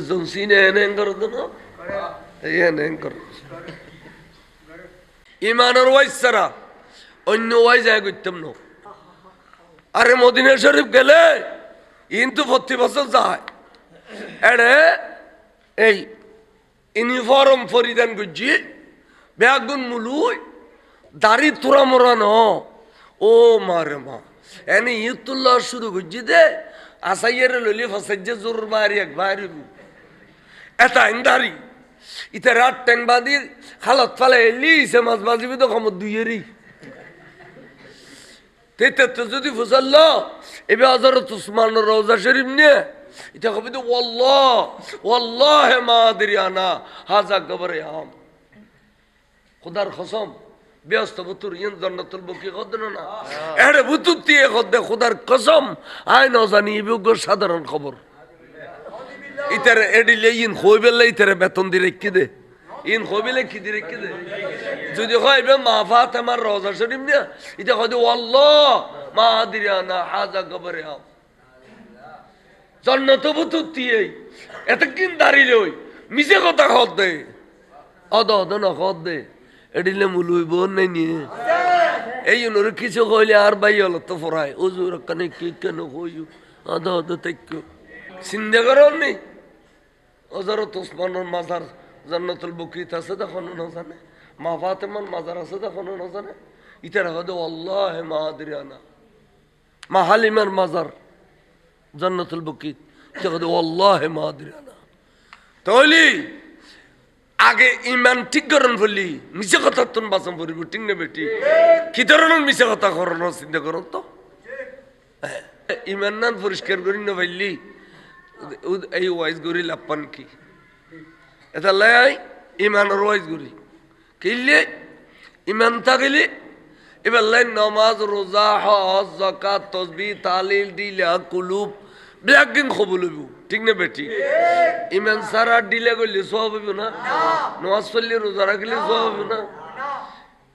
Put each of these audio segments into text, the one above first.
জন সিনে এনে করো তো না এনে করো ইমানের ওয়াইজ ছাড়া অন্য ওয়াই যায় করতাম না আরে মদিনা শরীফ গেলে কিন্তু প্রতি বছর যায় এড়ে এই ইউনিফর্ম পরিধান করছি ব্যাগুন মুলুই দাড়ি তোরা মরানো ও মারে মা এনে ইতুল্লাহ শুরু করছি দে আসাইয়ের ললি ফসাইজে জোর মারি এক বাইরে এটা দাড়ি ইতে রাত টেন বাদি খালত ফালে এলি সে মাছ বাজিবি তো কম দুইয়েরই তেতে তো যদি ফুসাল্ল এবার হজরত উসমান রওজা শরীফ নিয়ে এটা কবি তো ওয়াল্লাহ ওয়াল্লাহ হে মাদরিয়ানা হাজা গবরে আম খুদার খসম ব্যস্ত বুতুর ইন জন্নতুল বুকি কদন না। এড়ে বুতুর দিয়ে কদে খুদার কসম আই ন জানি বিজ্ঞ সাধারণ খবর। ইতারে এডিলে ইন হইবেলে ইতারে বেতন দি রেখে দে? ইন হইবেলে কি দি রেখে দে? যদি হইবে মা ফাতেমার রওজা শরীফ নিয়ে এটা কদে আল্লাহ মা আদিরানা হাজা গবরে আম জন্নত বুতুর দিয়ে এত কিন দাঁড়িয়ে ওই মিশে কথা খদ দে? অদ অদ ন খদ দে? এডিলে মুলুইব নাই নিয়ে এই জন্য কিছু কইলে আর বাই হলো তো ফরায় ওজুর কানে কি কেন কইও অদ অদ তাইক্য চিন্তা করো নি? ওজরত ওসমানের মাজার জান্নাতুল বকিত আছে তখন না জানে? মা ফাতেমার মাজার আছে তখন না জানে? ইতার হদে আল্লাহ মা আদরিয়ানা মা হালিমার মাজার জান্নাতুল বকিত তখন আল্লাহ মা আদরিয়ানা তাহলে আগে ইমান ঠিক করেন বললি মিশে কথা তুন বাসন পড়িব ঠিক না বেটি? কি ধরনের মিশে কথা করানো চিন্তা করুন তো? হ্যাঁ, ইমান নান পরিষ্কার করি না পাইলি উ- এই ওয়াইজ গরি লাপান কি? এটা লাই ইমানের ওয়াইজ গরি কিনলে ইমান থাকলে এবার লাই নমাজ, রোজা, হজ জাকাত তসবি, তালিল, দিলা, কুলুব ব্যাগিং খবর লইব। ঠিক না বেটি? ইমান সারা দিলে গলি সব হইব না? নমাজ পড়লে রোজা রাখলে সব হইব না?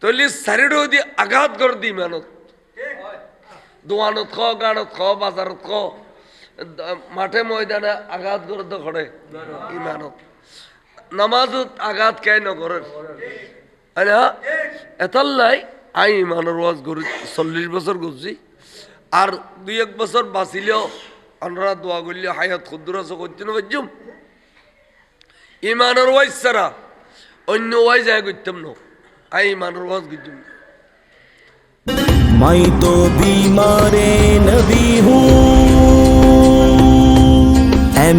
তলি সারিডো দি আঘাত কর দি ইমানত। দোয়ানত খ, গানত খ, বাজারত খ। মাঠে ময়দানে আঘাত করে তো করে ইমানত নামাজ আঘাত কে নকরেন? হ্যাঁ, এতাল্লাই আই ইমানের ওয়াজ করি, চল্লিশ বছর করছি। আর দুই এক বছর বাঁচিলেও আনরা দোয়া করলে হায়াত ক্ষুদ্র আছে করছি না বুঝছুম ইমানের ওয়াজ ছাড়া অন্য ওয়াজ আয় করতাম না। আই ইমানের ওয়াজ করতাম মাই তো বিমারে নবী